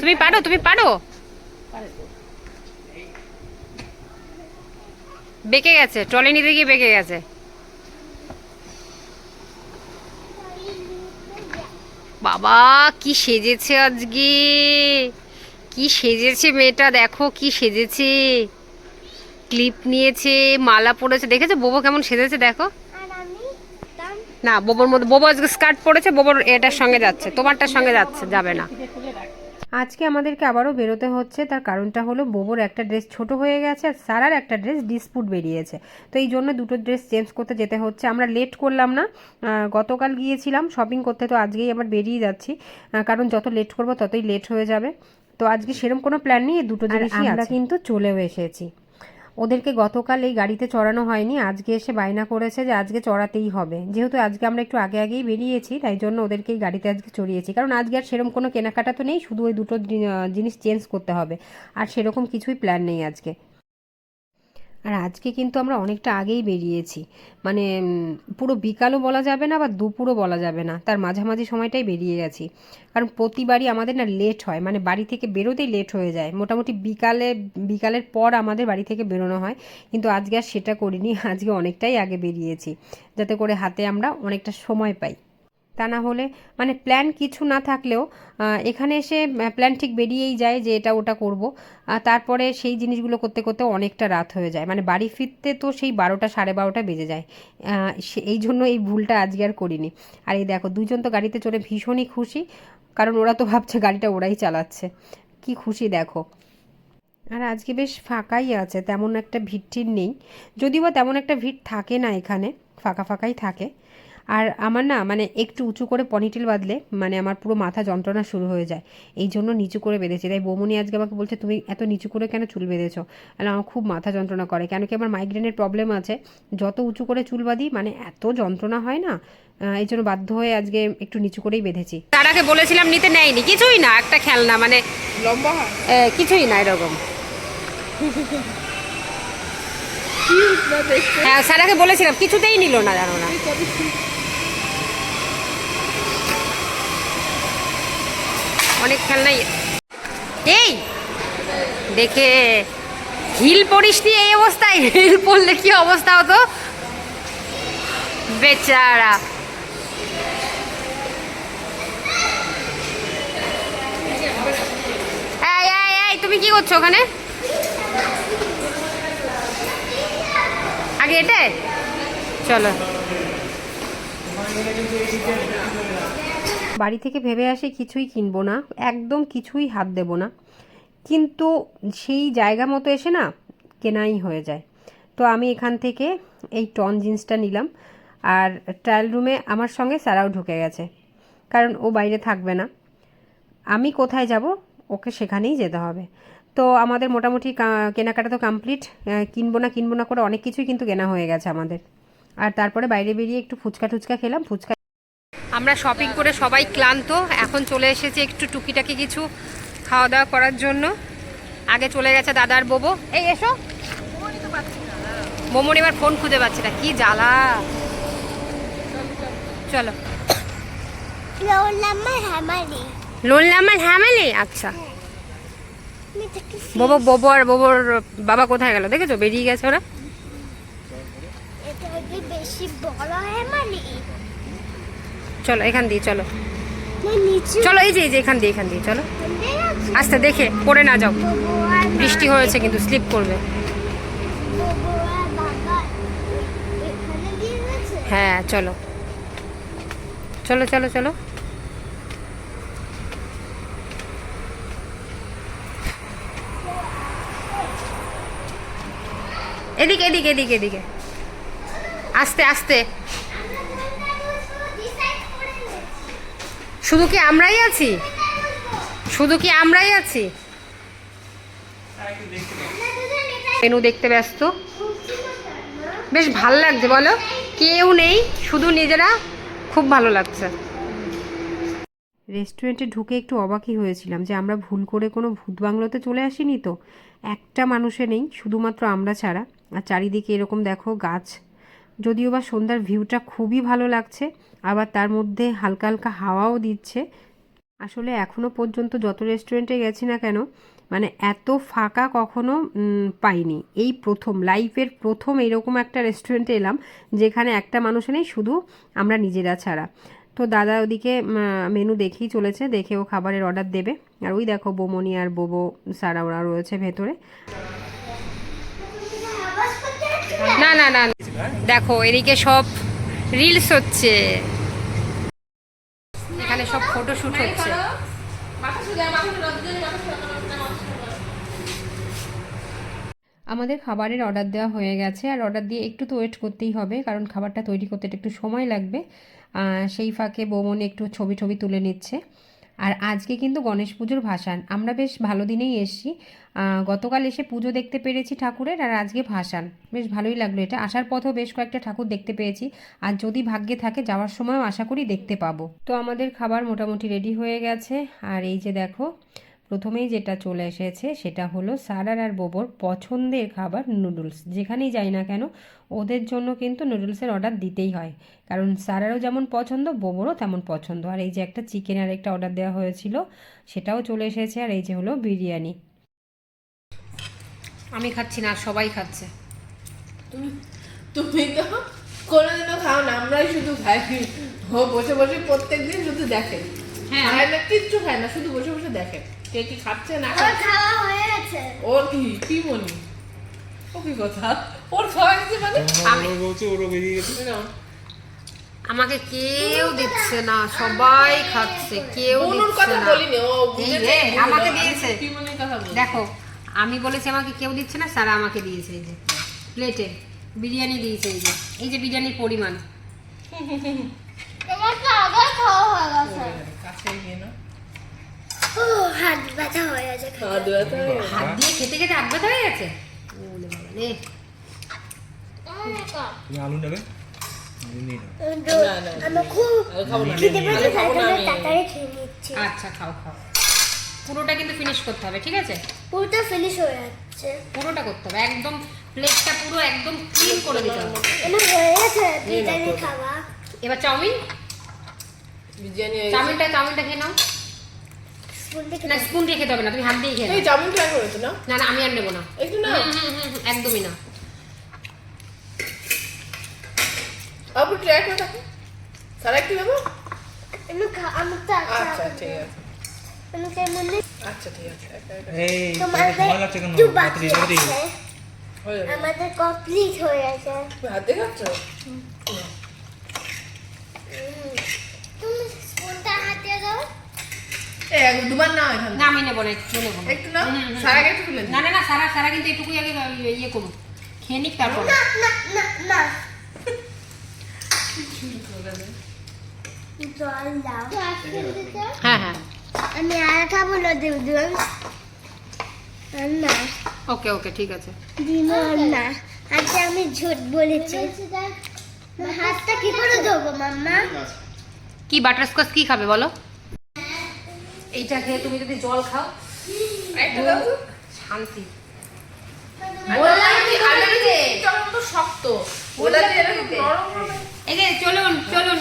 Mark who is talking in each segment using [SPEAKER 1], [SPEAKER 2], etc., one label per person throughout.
[SPEAKER 1] তুমি পারো তুমি পারো। বেঁকে গেছে, ট্রলি নিতে গিয়ে বেঁকে গেছে। বাবা, কি সেজেছে আজকে? কি সেজেছে মেয়েটা? দেখো কি সেজেছে। ক্লিপ নিয়েছে, মালা পরেছে। দেখেছে? বোবো কেমন সেজেছে, দেখো। না, বোবোর মধ্যে, বোবো আজকে স্কার্ট পরেছে, বোবোর এটার সঙ্গে যাচ্ছে, তোমারটার সঙ্গে যাচ্ছে, যাবে না। আজকে আমাদেরকে আবারও বেরোতে হচ্ছে তার কারণটা হলো বোবোর একটা ড্রেস ছোট হয়ে গেছে আর সারার একটা ড্রেস ডিসপুট বেরিয়েছে। তো এই জন্য দুটো ড্রেস চেঞ্জ করতে যেতে হচ্ছে। আমরা লেট করলাম না গতকাল গিয়েছিলাম শপিং করতে তো আজকেই আবার বেরিয়ে যাচ্ছি কারণ যত লেট করব ততই লেট হয়ে যাবে। তো আজকে সেরকম কোনো প্ল্যান নেই দুটো জিনিসই আমরা কিন্তু চলেও এসেছি। ওদেরকে গতকাল এই গাড়িতে চড়ানো হয়নি। আজকে এসে বায়না করেছে যে আজকে চড়াতেই হবে। যেহেতু আজকে আমরা একটু আগে আগেই বেরিয়েছি, তাই জন্য ওদেরকে এই গাড়িতে আজকে চড়িয়েছি। কারণ আজকে আর সেরকম কোনো কেনাকাটা তো নেই, শুধু ওই দুটো জিনিস চেঞ্জ করতে হবে। আর সেরকম কিছুই প্ল্যান নেই আজকে। আর আজকে কিন্তু আমরা অনেকটা আগেই বেরিয়েছি। মানে পুরো বিকালও বলা যাবে না বা দুপুরও বলা যাবে না। তার মাঝামাঝি সময়টাই বেরিয়ে গেছি। কারণ প্রতিবারই আমাদের না লেট হয়। মানে বাড়ি থেকে বেরোতেই লেট হয়ে যায়। মোটামুটি বিকালে, বিকালের পর আমাদের বাড়ি থেকে বেরোনো হয়। কিন্তু আজকে আর সেটা করিনি। আজকে অনেকটাই আগে বেরিয়েছি। যাতে করে হাতে আমরা অনেকটা সময় পাই। তা না হলে মানে প্ল্যান কিছু না থাকলেও এখানে এসে প্ল্যান ঠিক বেরিয়েই যায় যে এটা ওটা করব। তারপরে সেই জিনিসগুলো করতে করতে অনেকটা রাত হয়ে যায়। মানে বাড়ি ফিরতে তো সেই বারোটা সাড়ে বারোটা বেজে যায়। এই জন্য এই ভুলটা আজকে আর করিনি। আর এই দেখো দুজন তো গাড়িতে চড়ে ভীষণই খুশি, কারণ ওরা তো ভাবছে গাড়িটা ওরাই চালাচ্ছে। কি খুশি দেখো। আর আজকে বেশ ফাঁকাই আছে, তেমন একটা ভিড় নেই। যদিও তেমন একটা ভিড় থাকে না এখানে, ফাঁকা ফাঁকাই থাকে। আর আমার না মানে একটু উঁচু করে পনিটেল বাঁধলে মানে আমার পুরো মাথা যন্ত্রণা শুরু হয়ে যায়। এই জন্য নিচু করে বেঁধেছি। তাই বৌমনি আজকে আমাকে বলছে তুমি এত নিচু করে কেন চুল বেঁধেছো? আর আমার খুব মাথা যন্ত্রণা করে। কেন কি আমার মাইগ্রেনের প্রবলেম আছে। যত উঁচু করে চুল বাঁধি মানে এত যন্ত্রণা হয় না এই জন্য বাধ্য হয়ে আজকে একটু নিচু করেই বেঁধেছি। তারাকে বলেছিলাম নিতে নেয়নি। কিছুই না একটা খেলনা মানে
[SPEAKER 2] লম্বা? হয়
[SPEAKER 1] কিছুই না এরকম। হ্যাঁ স্যারাকে বলেছিলাম কিছুতেই নিল না জানো না
[SPEAKER 2] কত cute।
[SPEAKER 1] অনেক খেলনাই। এই, দেখে হিল পরিস নি এই অবস্থায়? হিল পড়লে কি অবস্থা হতো? বেচারা। তুমি কি করছ ওখানে? আগে এটা? চলো। বাড়ি থেকে ভেবে আসি কিছুই কিনবো না, একদম কিছুই হাত দেবো না। কিন্তু সেই জায়গা মতো এসে না কেনাই হয়ে যায়। তো আমি এখান থেকে এই টন জিন্সটা নিলাম আর ট্রায়াল রুমে আমার সঙ্গে সারাও ঢুকে গেছে, কারণ ও বাইরে থাকবে না। আমি কোথায় যাব? ওকে সেখানেই যেতে হবে। তো আমাদের মোটামুটি কেনাকাটা তো কমপ্লিট কিনবো না কিনবো না করে অনেক কিছুই কিন্তু কেনা হয়ে গেছে আমাদের। আর তারপরে বাইরে বেরিয়ে একটু ফুচকা টুচকা খেলাম, ফুচকা আমরা শপিং করে সবাই ক্লান্ত। এখন চলে এসেছি একটু টুকিটাকি কিছু খাওয়া দাওয়া করার জন্য। আগে চলে গেছে দাদার বোবো। এই, এসো। মোমোর এবার ফোন খুঁজে পাচ্ছি না। কি জ্বালা। চলো।
[SPEAKER 3] লৌলাম্মা হ্যামারি
[SPEAKER 1] লোন আমার হ্যামেলি আচ্ছা। বোবো বোবো আর বোবোর বাবা কোথায় গেল দেখেছ? বেরিয়ে গেছে ওরা।
[SPEAKER 3] বেশি বড় হ্যামারি
[SPEAKER 1] চলো এখান দিয়ে চলো। চলো এই যে এই যে এখান দিয়ে এখান দিয়ে চলো। আস্তে দেখে পড়ে না যাও। বৃষ্টি হয়েছে কিন্তু স্লিপ করবে। হ্যাঁ চলো। চলো চলো চলো। এদিকে এদিকে এদিকে এদিকে। আস্তে আস্তে। শুধু কি আমরাই আছি? শুধু কি আমরাই আছি? মেনু দেখতে ব্যস্ত। বেশ ভালো লাগছে, বলো। কেউ নেই, শুধু নিজেরা। খুব ভালো লাগছে। রেস্টুরেন্টে ঢুকে একটু অবাকই হয়েছিলাম যে আমরা ভুল করে কোনো ভূত বাংলোতে চলে আসিনি তো? একটা মানুষে নেই, শুধুমাত্র আমরা ছাড়া। আর চারিদিকে এরকম দেখো গাছ যদিও বা সন্ধ্যার ভিউটা খুবই ভালো লাগছে, আবার তার মধ্যে হালকা হালকা হাওয়াও দিচ্ছে। আসলে এখনও পর্যন্ত যত রেস্টুরেন্টে গেছি না কেন মানে এত ফাঁকা কখনো পাইনি। এই প্রথম লাইফের প্রথম এরকম একটা রেস্টুরেন্টে এলাম, যেখানে একটা মানুষ নেই, শুধু আমরা নিজেরা ছাড়া। তো দাদা ওদিকে মেনু দেখেই চলেছে, দেখে ও খাবারের অর্ডার দেবে। আর ওই দেখো বোমনি আর বোবো সারা ওরা রয়েছে ভেতরে। না না না দেখো, এদিকে সব রিলস হচ্ছে। এখানে সব ফটো শুট হচ্ছে। আমাদের খাবারের অর্ডার দেওয়া হয়ে গেছে, আর অর্ডার দিয়ে একটু তো ওয়েট করতেই হবে, কারণ খাবারটা তৈরি করতে একটু সময় লাগবে। সেই ফাঁকে বৌমনি একটু ছবি ছবি তুলে নিচ্ছে। আর আজকে কিন্তু গণেশ পুজোর ভাসান। আমরা বেশ ভালো দিনেই এসছি। গতকাল এসে পুজো দেখতে পেরেছি ঠাকুরের আর আজকে ভাসান। বেশ ভালোই লাগল এটা। আসার পথেও বেশ কয়েকটা ঠাকুর দেখতে পেয়েছি। আর যদি ভাগ্যে থাকে, যাওয়ার সময়ও আশা করি দেখতে পাবো। তো আমাদের খাবার মোটামুটি রেডি হয়ে গেছে। আর এই যে দেখো প্রথমেই যেটা চলে এসেছে সেটা হলো সারার আর বোবর পছন্দের খাবার নুডলস। যেখানেই যাই না কেন ওদের জন্য কিন্তু নুডলসের অর্ডার দিতেই হয়। কারণ সারারও যেমন পছন্দ বোবরও তেমন পছন্দ। আর এই যে একটা চিকেন আর একটা অর্ডার দেওয়া হয়েছিল সেটাও চলে এসেছে। আর এই যে হলো বিরিয়ানি। আমি খাচ্ছি না সবাই খাচ্ছে।
[SPEAKER 2] তুমি তুমি তো কোনোদিনও খাও না আমরাই শুধু খাই। ও বসে বসে প্রত্যেকদিন শুধু দেখে।
[SPEAKER 1] হ্যাঁ।
[SPEAKER 2] কিচ্ছু খায় না শুধু বসে বসে দেখে। কে কি খাচ্ছে না
[SPEAKER 3] খাওয়া হয়ে গেছে
[SPEAKER 2] ওর কি কি মনি ও কি কথা? ওর খাওয়া গেছে মানে?
[SPEAKER 1] আমি-
[SPEAKER 4] বলছে ওরা বেরিয়ে গেছে।
[SPEAKER 2] না,
[SPEAKER 1] আমাকে কেউ দিচ্ছে না সবাই খাচ্ছে কেউ দিচ্ছে না। আমাকে দিয়েছে। দেখো আমি বলেছি আমাকে কেউ দিচ্ছে না সারা আমাকে দিয়েছে এই যে। প্লেটে বিরিয়ানি দিয়েছে এই যে। এই যে বিরিয়ানির পরিমাণ।
[SPEAKER 3] তোমার তো আগে খাওয়া হয়ে গেছে
[SPEAKER 2] কাছে গিয়ে না
[SPEAKER 3] হাত ব্যথা হয়ে গেছে
[SPEAKER 2] খাওয়া দাওয়া তো হয়ে গেছে।
[SPEAKER 1] হাত দিয়ে খেতে খেতে আব্বাত হয়ে গেছে? ওলে বাবা রে।
[SPEAKER 4] তুমি আলু নেবে?
[SPEAKER 1] আচ্ছা খাও খাও। পুরোটা কিন্তু ফিনিশ করতে হবে ঠিক আছে?
[SPEAKER 3] পুরোটা ফিনিশ হয়ে যাচ্ছে।
[SPEAKER 1] পুরোটা করতে হবে একদম প্লেটটা পুরো একদম ক্লিন করে দিতে হবে।
[SPEAKER 3] হয়ে গেছে বিরিয়ানি খাওয়া
[SPEAKER 1] এবার চাউমিন?
[SPEAKER 2] বিরিয়ানি
[SPEAKER 1] চাউমিনটা চাউমিনটা খেয়ে নাও। না স্পুন দিয়ে খেতে হবে না তুমি হাত দিয়ে খেয়ে
[SPEAKER 2] এই চাউমিন ট্রাই করেছ না?
[SPEAKER 1] না না আমি আর নেব না।
[SPEAKER 2] একটু না?
[SPEAKER 1] একদমই না।
[SPEAKER 2] আপু ট্রাই করে দেখো। সারা একটু
[SPEAKER 3] তো
[SPEAKER 2] আচ্ছা
[SPEAKER 3] আচ্ছা
[SPEAKER 2] ঠিক আছে। আচ্ছা ঠিক আছে
[SPEAKER 4] এই তোমার লাগছে কেন?
[SPEAKER 2] হয়ে
[SPEAKER 3] আমাদের কমপ্লিট হয়ে গেছে।
[SPEAKER 2] খাচ্ছ
[SPEAKER 3] তুমি স্পুনটা হাতে দাও
[SPEAKER 2] এই এক দুবার নাও এখান
[SPEAKER 1] না আমি নেব না একটু নেব।
[SPEAKER 2] একটু না
[SPEAKER 1] হুম, হুম, হুম।
[SPEAKER 2] সারাকে একটু তুলে
[SPEAKER 1] না না না সারা সারা কিন্তু এটুকুই আগে ইয়ে- ইয়ে করুন খেয়ে নিক তারপর।
[SPEAKER 3] না না না না।
[SPEAKER 1] হ্যাঁ হ্যাঁ।
[SPEAKER 3] আমি আর খাব না দিদি না।
[SPEAKER 1] ওকে ওকে ঠিক আছে।
[SPEAKER 3] দিন না। আজকে আমি ঝুট বলেছি। হাতটা কি করে ধোবো মাম্মা?
[SPEAKER 1] কি বাটারস্কচ কি খাবে বলো? এইটা খেয়ে তুমি যদি জল খাও
[SPEAKER 2] একটা দাও। তো।
[SPEAKER 1] শান্তি
[SPEAKER 2] শক্ত।
[SPEAKER 1] চলুন চলুন।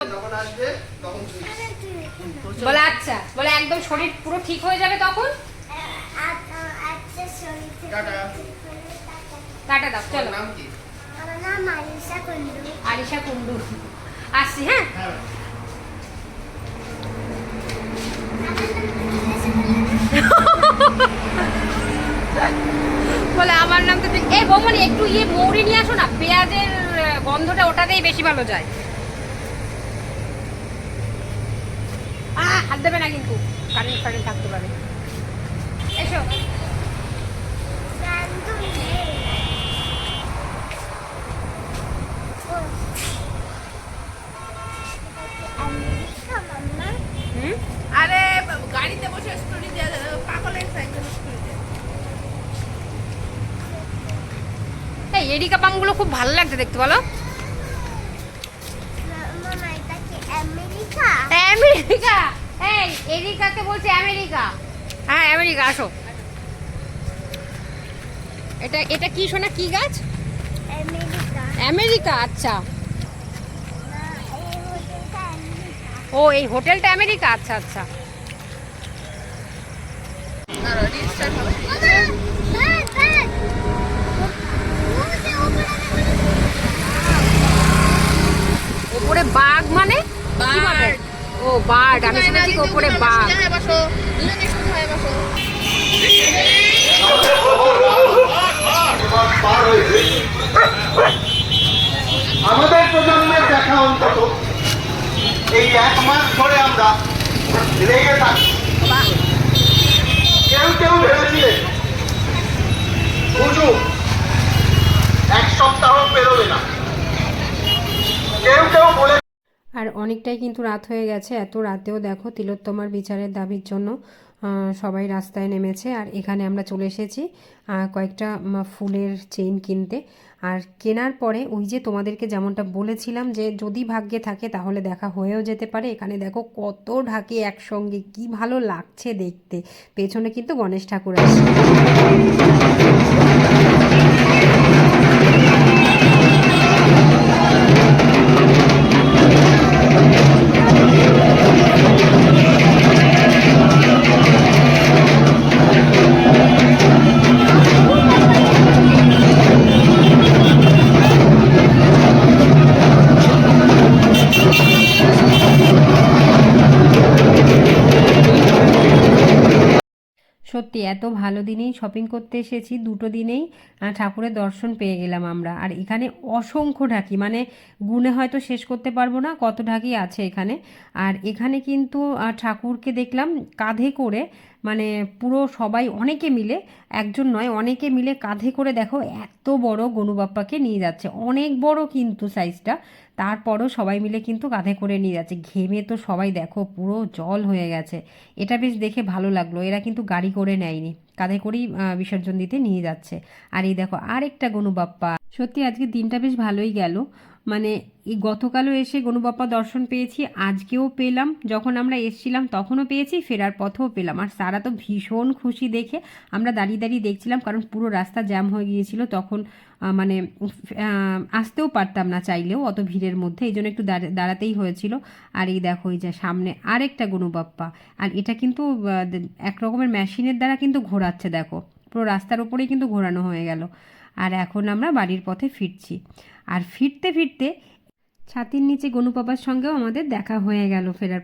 [SPEAKER 2] যখন আসবে তখন
[SPEAKER 1] বলে আচ্ছা বলে একদম শরীর পুরো ঠিক হয়ে যাবে তখন?
[SPEAKER 3] আচ্ছা
[SPEAKER 2] টাটা।
[SPEAKER 1] টাটা দাও চলো। আরিশা কুন্ডু আসছি হ্যাঁ। বলে আমার নাম তো এই বৌমনি, একটু ইয়ে মৌরি নিয়ে আসো না, পেঁয়াজের গন্ধটা ওটাতেই বেশি ভালো যায়। হাত দেবে না কিন্তু, কারেন্ট ফারেন্ট থাকতে পারে। এসো।
[SPEAKER 2] আরে গাড়িতে বসে স্টোরি দেওয়া যাবে পাগলের সাইকেল স্টোরি দেওয়া
[SPEAKER 1] এরিকা পামগুলো খুব ভালো লাগছে দেখতে বলো।
[SPEAKER 3] আমেরিকা।
[SPEAKER 1] আমেরিকা? এই এরিকাকে বলছে আমেরিকা। হ্যাঁ আমেরিকা আসো। এটা এটা কি শোনা কি গাছ?
[SPEAKER 3] আমেরিকা।
[SPEAKER 1] আচ্ছা। ও এই হোটেলটা আমেরিকা আচ্ছা আচ্ছা
[SPEAKER 2] দাঁড়াও, restart হবে।
[SPEAKER 3] বাদ, বাদ। ও যে ওপরে
[SPEAKER 1] ওপরে বাঘ মানে? ও বাঘ আমি শুনেছি ওপরে বাঘ।
[SPEAKER 5] আমাদের প্রজন্মের দেখা অন্তত এই এক মাস ধরে আমরা লেগে থাকি। কেউ কেউ ভেবেছিলেন পুজো এক সপ্তাহ পেরোবে না।
[SPEAKER 1] আর অনেকটাই কিন্তু রাত হয়ে গেছে। এত রাতেও দেখো তিলোত্তমার বিচারের দাবির জন্য সবাই রাস্তায় নেমেছে। আর এখানে আমরা চলে এসেছি কয়েকটা ফুলের চেইন কিনতে। আর কেনার পরে ওই যে তোমাদেরকে যেমনটা বলেছিলাম যে যদি ভাগ্যে থাকে তাহলে দেখা হয়েও যেতে পারে। এখানে দেখো কত ঢাকে একসঙ্গে, কি ভালো লাগছে দেখতে। পেছনে কিন্তু গণেশ ঠাকুর আছে। সত্যি, এত ভালো দিনেই শপিং করতে এসেছি, দুটো দিনেই ঠাকুরের দর্শন পেয়ে গেলাম আমরা। আর এখানে অসংখ্য ঢাকি মানে গুনে হয়তো শেষ করতে পারব না, কত ঢাকি আছে এখানে। আর এখানে কিন্তু ঠাকুরকে দেখলাম কাঁধে করে মানে পুরো সবাই অনেকে মিলে, একজন নয়, অনেকে মিলে কাঁধে করে দেখো, এত বড় গনুবাপ্পাকে নিয়ে যাচ্ছে। অনেক বড় কিন্তু সাইজটা তারপরও সবাই মিলে কিন্তু কাঁধে করে নিয়ে যাচ্ছে। ঘেমে তো সবাই দেখো, পুরো জল হয়ে গেছে। এটা বেশ দেখে ভালো লাগল। এরা কিন্তু গাড়ি করে নেয়নি। কাঁধে করেই বিসর্জন দিতে নিয়ে যাচ্ছে। আর এই দেখো, আরেকটা গনু বাপ্পা সত্যি আজকে দিনটা বেশ ভালোই গেল। মানে এই গতকালও এসে গনুবাপ্পা দর্শন পেয়েছি, আজকেও পেলাম। যখন আমরা এসছিলাম তখনও পেয়েছি, ফেরার পথেও পেলাম। আর সারা তো ভীষণ খুশি দেখে আমরা দাঁড়িয়ে দাঁড়িয়ে দেখছিলাম, কারণ পুরো রাস্তা জ্যাম হয়ে গিয়েছিল তখন মানে আসতেও পারতাম না চাইলেও অত ভিড়ের মধ্যে, এই জন্য একটু দাঁড়া- দাঁড়াতেই হয়েছিল। আর এই দেখো, এই যে সামনে আরেকটা গনুবাপ্পা আর এটা কিন্তু এক রকমের মেশিনের দ্বারা কিন্তু ঘোরাচ্ছে, দেখো। পুরো রাস্তার উপরেই কিন্তু ঘোরানো হয়ে গেল। আর এখন আমরা বাড়ির পথে ফিরছি। আর ফিরতে ফিরতে ছাতির নিচে গনুপাপার সঙ্গেও আমাদের দেখা হয়ে গেল ফেরার